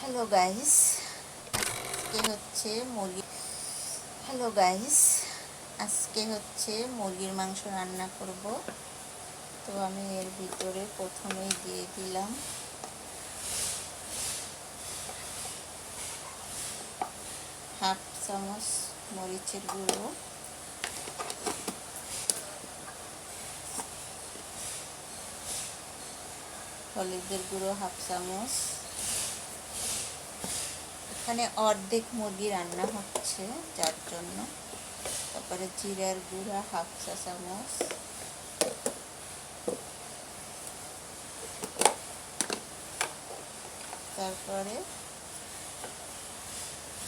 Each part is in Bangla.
হ্যালো গাইস আজকে হচ্ছে মুরগি হ্যালো গাইস আজকে হচ্ছে মুরগির মাংস রান্না করব। তো আমি এর ভিতরে প্রথমেই দিয়ে দিলাম। হাফ চামচ মরিচের গুঁড়ো। হলুদের গুঁড়ো হাফ চামচ। এখানে অর্ধেক মুরগি রান্না হচ্ছে, যার জন্য। তারপরে জিরার গুঁড়া, হাফ চা চামচ। তারপরে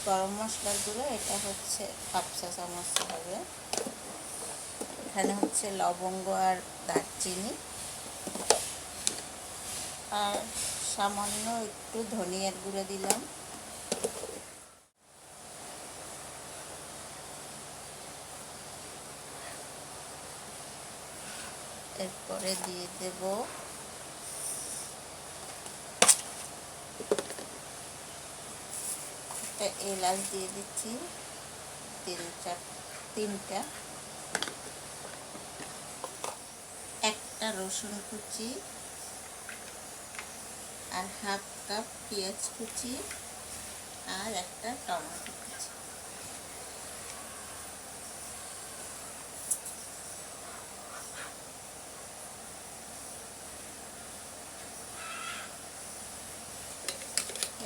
গরম মশলার গুঁড়ো, এটা হচ্ছে হাফ চা চামচ হবে। এখানে হচ্ছে লবঙ্গ আর দারচিনি। আর সামান্য একটু ধনিয়ার গুঁড়ো দিলাম। এরপরে দিয়ে দেব একটা এলাচ দিয়ে দিচ্ছি, তিন চার, তিনটা। একটা রসুন কুচি আর হাফ কাপ পেঁয়াজ কুচি আর একটা টমেটো কুচি।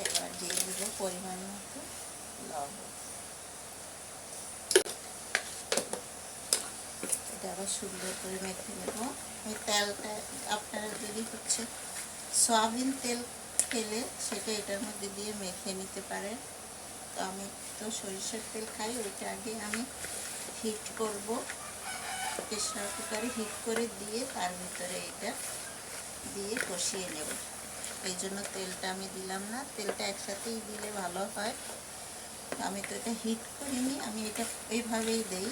এবার দিয়ে দেবো পরিমাণ মতো লবণ। এটা আবার সুন্দর করে মেখে নেব। ওই তেলটা আপনারা যদি হচ্ছে সয়াবিন তেল খেলে সেটা এটার মধ্যে দিয়ে মেখে নিতে পারেন তো আমি তো সরিষার তেল খাই, ওইটা আগে আমি হিট করব। প্রেশার কুকারে হিট করে দিয়ে তার ভিতরে এটা দিয়ে কষিয়ে নেব। এই জন্য তেলটা আমি দিলাম না, তেলটা একসাথেই দিলে ভালো হয়। আমি তো এটা হিট করিনি, আমি এটা এইভাবেই দেই।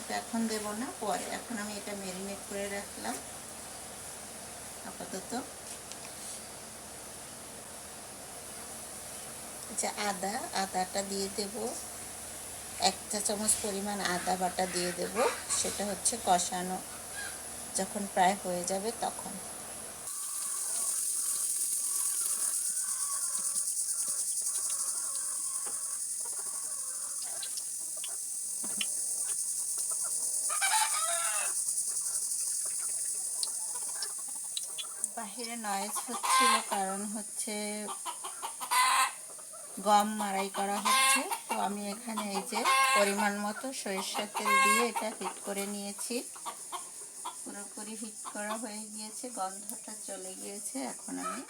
এটা এখন দেব না, পরে। এখন আমি এটা ম্যারিনেট করে রাখলাম। আপাতত। আচ্ছা আদা, আদাটা দিয়ে দেব। এক চা চামচ পরিমাণ আদা বাটা দিয়ে দেব। সেটা হচ্ছে কষানো। যখন প্রায় হয়ে যাবে তখন। বাহিরে নয়েজ হচ্ছিল কারণ হচ্ছে গম মারাই করা হচ্ছে। তো আমি এখানে এই যে পরিমাণ মতো সরিষার তেল দিয়ে এটা হিট করে নিয়েছি। পুরোপুরি হিট করা হয়ে গিয়েছে, গন্ধটা চলে গিয়েছে। এখন আমি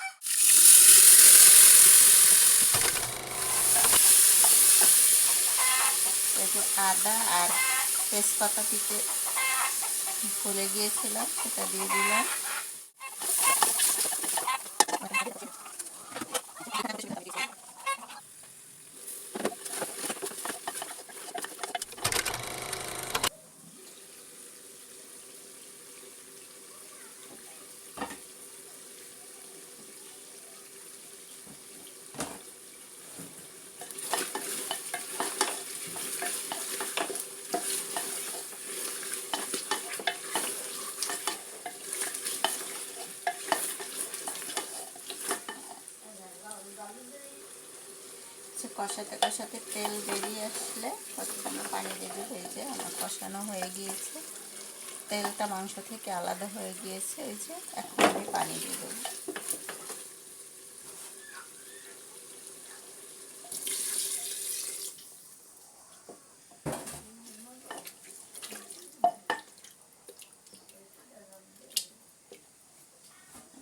আদা আর তেজপাতা দিতে ভুলে গিয়েছিলাম, সেটা দিয়ে দিলাম হচ্ছে কষাতে কষাতে তেল বেরিয়ে আসলে কতখানি পানি দেবে, এই যে আমার কষানো হয়ে গিয়েছে। তেলটা মাংস থেকে আলাদা হয়ে গিয়েছে, এই যে এখন আমি পানি দিয়ে দেবো।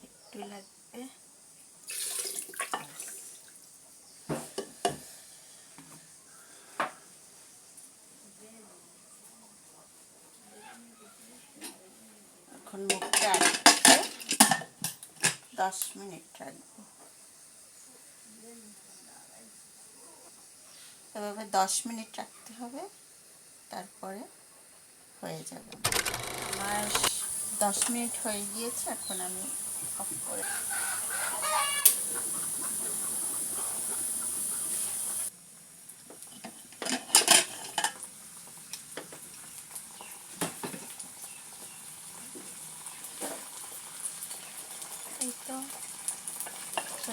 একটু লাগবে। দশ মিনিট রাখব। এভাবে দশ মিনিট রাখতে হবে, তারপরে হয়ে যাবে। আমার দশ মিনিট হয়ে গিয়েছে, এখন আমি অফ করে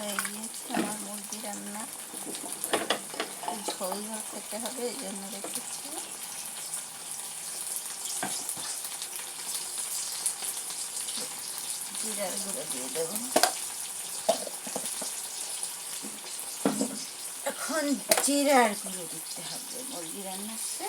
হয়ে গিয়েছে আমার মুরগি রান্না ঝোল ঝোল খেতে হবে এই জন্য রেখেছি জিরার গুঁড়ো দিয়ে দেবো এখন জিরার গুঁড়ো দিতে হবে। মুরগি রান্নাতে